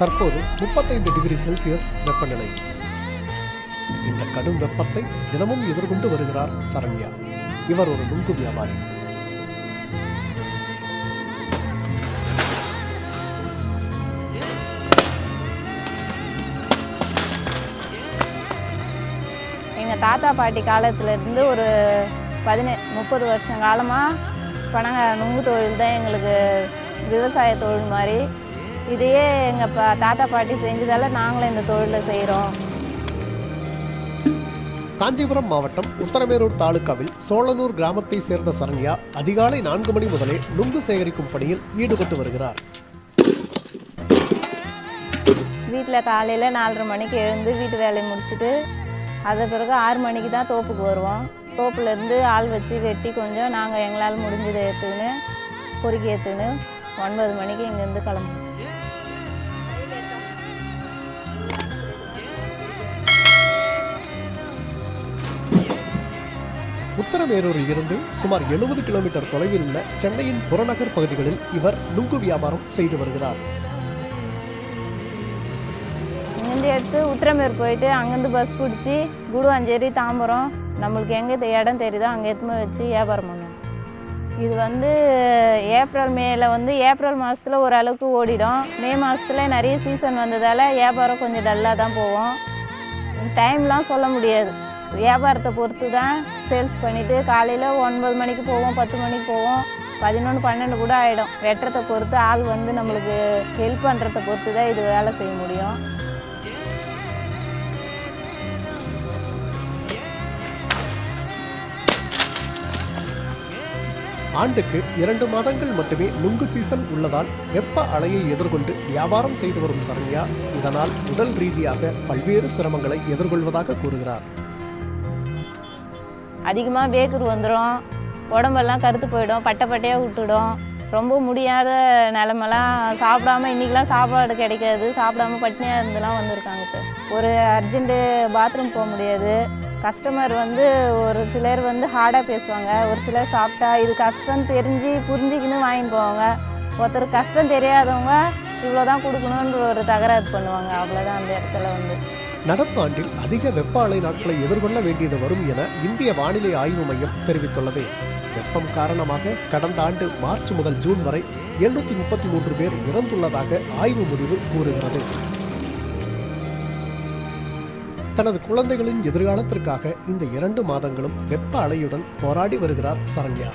தற்போது முப்பத்தைந்து degree Celsius வெப்பநிலை. இந்த கடும் வெப்பத்தை தினமும் எதிர்கொண்டு வருகிறார் சரண்யா. இவர் ஒரு நுங்கு வியாபாரி. எங்கள் தாத்தா பாட்டி காலத்துலேருந்து ஒரு பதினே முப்பது வருஷம் காலமாக பனங்க நுங்கு தொழில் தான் எங்களுக்கு விவசாய தொழில் மாதிரி இதையே எங்கள் பா தாத்தா பாட்டி செஞ்சதால் நாங்களும் இந்த தொழிலை செய்கிறோம் காஞ்சிபுரம் மாவட்டம் உத்தரமேரூர் தாலுகாவில் சோழனூர் கிராமத்தை சேர்ந்த சரண்யா அதிகாலை நான்கு மணி முதலே நுங்கு சேகரிக்கும் பணியில் ஈடுபட்டு வருகிறார். வீட்டில் காலையில் நாலரை மணிக்கு எழுந்து வீட்டு வேலையை முடிச்சுட்டு அது பிறகு ஆறு மணிக்கு தான் தோப்புக்கு வருவோம். தோப்புலேருந்து ஆள் வச்சு வெட்டி கொஞ்சம் நாங்கள் எங்களால் முடிஞ்சதை எடுத்துக்கின்னு பொறுக்கி எடுத்துக்கின்னு ஒன்பது மணிக்கு இங்கேருந்து கிளம்புவோம். உத்தரமேரூரில் இருந்து சுமார் எழுபது கிலோமீட்டர் தொலைவில் உள்ள சென்னையின் புறநகர் பகுதிகளில் இவர் நுங்கு வியாபாரம் செய்து வருகிறார். இங்கேருந்து எடுத்து உத்திரமேர் போயிட்டு அங்கேருந்து பஸ் பிடிச்சி குடுவாஞ்சேரி தாம்பரம் நம்மளுக்கு எங்கே இடம் தெரியுதோ அங்கே எத்துமே வச்சு வியாபாரம் பண்ணுவோம். இது வந்து ஏப்ரல் மேல வந்து ஏப்ரல் மாதத்தில் ஓரளவுக்கு ஓடிடும். மே மாதத்துல நிறைய சீசன் வந்ததால் வியாபாரம் கொஞ்சம் டல்லாக தான் போவோம் டைம்லாம் சொல்ல முடியாது. வியாபாரத்தை பொறுத்து தான் சேல்ஸ் பண்ணிவிட்டு காலையில் ஒன்பது மணிக்கு போவோம் பத்து மணிக்கு போவோம். பதினொன்று பன்னெண்டு கூட ஆகிடும் வெட்டுறதை பொறுத்து ஆள் வந்து நம்மளுக்கு ஹெல்ப் பண்ணுறதை பொறுத்து தான் இது வேலை செய்ய முடியும். ஆண்டுக்கு இரண்டு மாதங்கள் மட்டுமே நுங்கு சீசன் உள்ளதால் வெப்ப அலையை எதிர்கொண்டு வியாபாரம் செய்து வரும் சரண்யா இதனால் உடல் ரீதியாக பல்வேறு சிரமங்களை எதிர்கொள்வதாக கூறுகிறார். அதிகமாக வேக்குரு வந்துடும் உடம்பெல்லாம் கருத்து போயிடும். பட்டை பட்டையாக விட்டுடும். ரொம்ப முடியாத நிலமெல்லாம் சாப்பிடாம இன்றைக்கெலாம் சாப்பாடு கிடைக்காது. சாப்பிடாம பட்னியாக இருந்துலாம் வந்திருக்காங்க சார். ஒரு அர்ஜென்ட்டு பாத்ரூம் போக முடியாது. கஸ்டமர் வந்து ஒரு சிலர் வந்து ஹார்டாக பேசுவாங்க. ஒரு சிலர் சாப்பிட்டா இது கஷ்டம் தெரிஞ்சு புரிஞ்சுக்கின்னு வாங்கிட்டு போவாங்க. ஒருத்தர் கஷ்டம் தெரியாதவங்க இவ்வளோ தான் கொடுக்கணுன்ற ஒரு தகராறு பண்ணுவாங்க. அவ்வளோதான் அந்த இடத்துல வந்து. நடப்பு ஆண்டில் அதிக வெப்ப அலை நாட்களை எதிர்கொள்ள வேண்டியது வரும் என இந்திய வானிலை ஆய்வு மையம் தெரிவித்துள்ளது. வெப்பம் காரணமாக கடந்த ஆண்டு மார்ச் முதல் ஜூன் வரை எழுநூத்தி முப்பத்தி மூன்று பேர் இறந்துள்ளதாக ஆய்வு முடிவு கூறுகிறது. தனது குழந்தைகளின் எதிர்காலத்திற்காக இந்த இரண்டு மாதங்களும் வெப்ப அலையுடன் போராடி வருகிறார் சரண்யா.